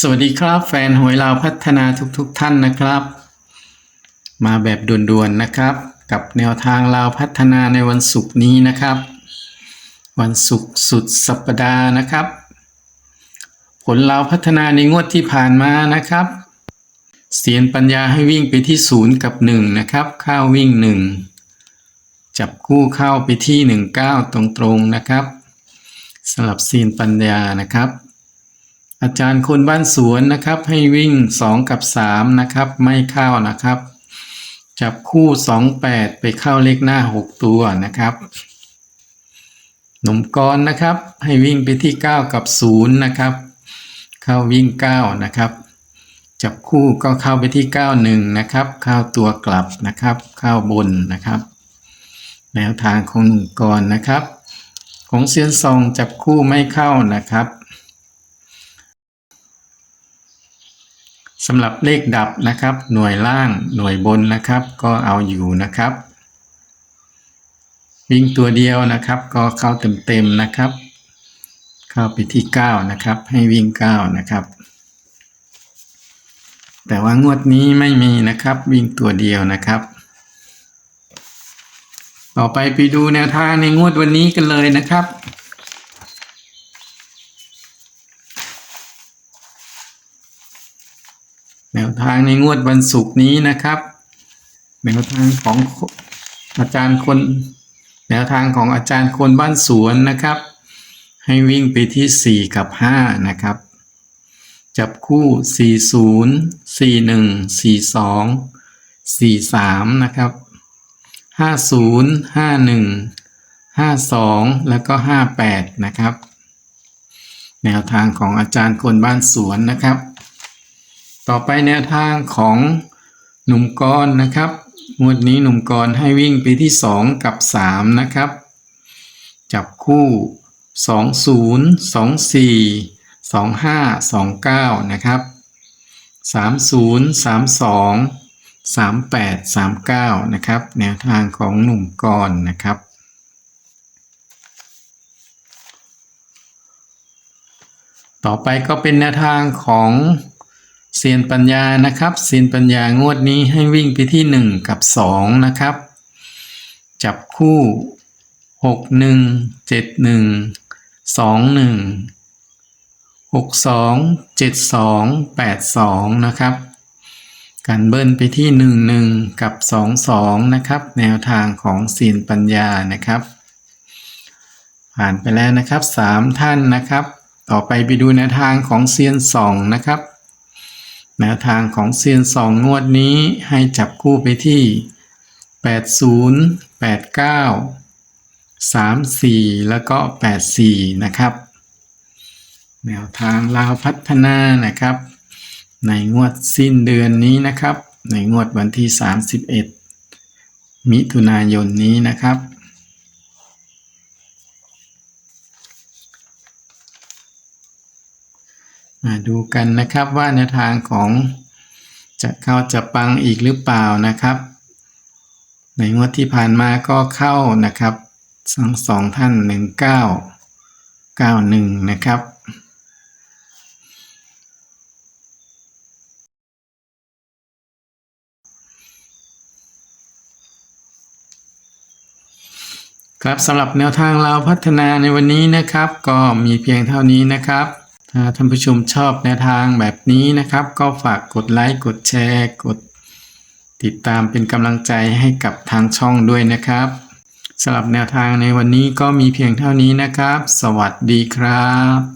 สวัสดีครับแฟนหวยลาวพัฒนาทุกๆทท่านนะครับ มาแบบด่วนๆนะครับ กับแนวทางลาวพัฒนาในวันศุกร์นี้นะครับ วันศุกร์สุดสัปดาห์นะครับ ผลลาวพัฒนาในงวดที่ผ่านมานะครับเสียนปัญญาให้วิ่งไปที่ศูนย์กับหนึ่งนะครับเข้าวิ่งหนึ่งจับคู่เข้าไปที่หนึ่งเก้าตรงๆนะครับสำหรับเซียนปัญญานะครับ อาจารย์คนบ้านสวนนะครับ ให้วิ่ง 2 กับ 3 นะครับ ไม่เข้านะครับ จับคู่ 2 8 ไปเข้าเลขหน้า 6 ตัวนะครับหนุ่มกรนะครับ ให้วิ่งไปที่ 9 กับ 0 นะครับ เข้าวิ่ง 9 นะครับ จับคู่ก็เข้าไปที่ 91 นะครับ เข้าตัวกลับนะครับ เข้าบนนะครับ แนวทางของหนุ่มกรนะครับ ของเซียนซองจับคู่ไม่เข้านะครับ สำหรับเลขดับนะครับ หน่วยล่างหน่วยบนนะครับ ก็เอาอยู่นะครับ วิ่งตัวเดียวนะครับ ก็เข้าเต็มๆนะครับ เข้าไปที่ 9 นะครับ ให้วิ่ง 9 นะครับ แต่ว่างวดนี้ไม่มีนะครับ วิ่งตัวเดียวนะครับ ต่อไปไปดูแนวทางในงวดวันนี้กันเลยนะครับ แนวทางในงวดวันศุกร์นี้นะครับแนวทางของอาจารย์คน แนวทางของอาจารย์คนบ้านสวนนะครับ ให้วิ่งไปที่ 4 กับ 5 นะครับ จับคู่ 40 41 42 43 นะครับ 50 51 52 แล้วก็ 58 นะครับ แนวทางของอาจารย์คนบ้านสวนนะครับ ต่อไปแนวทางของหนุ่มกรนะครับงวดนี้หนุ่มกรให้วิ่งไปที่ 2 กับ 3 นะครับ จับคู่ 20 24 25 29 นะครับ 30 32 38 39 นะครับ แนวทางของหนุ่มกรนะครับ ต่อไปก็เป็นแนวทางของ เซียนปัญญานะครับเซียนปัญญางวดนี้ให้วิ่งไปที่ 1 กับ 2 นะครับ จับคู่ 6 1 7 1 2 1 6 2 7 2 8 2 นะครับกันเบิ้ลไปที่ 1 1 กับ 2 2 นะครับ แนวทางของเซียนปัญญานะครับ ผ่านไปแล้วนะครับ 3 ท่านนะครับ ต่อไปไปดูแนวทางของเซียนสองนะครับ แนวทางของเซียนสองงวดนี้ให้จับคู่ไปที่ 80 89 34 แล้วก็ 84 นะครับ แนวทางลาวพัฒนานะครับ ในงวดสิ้นเดือนนี้นะครับ ในงวดวันที่ 31 มิถุนายนนี้นะครับ มา ดูกันนะครับว่าแนวทางของจะเข้าจะปังอีกหรือเปล่านะครับ ในงวดที่ผ่านมาก็เข้านะครับสองสองท่านหนึ่งเก้าเก้าหนึ่งนะครับครับสำหรับแนวทางเราพัฒนาในวันนี้นะครับ ก็มีเพียงเท่านี้นะครับ ท่านผู้ชมชอบแนวทางแบบนี้นะครับ ก็ฝากกดไลค์กดแชร์กด ติดตามเป็นกำลังใจให้กับทางช่องด้วยนะครับสำหรับแนวทางในวันนี้ก็มีเพียงเท่านี้นะครับ สวัสดีครับ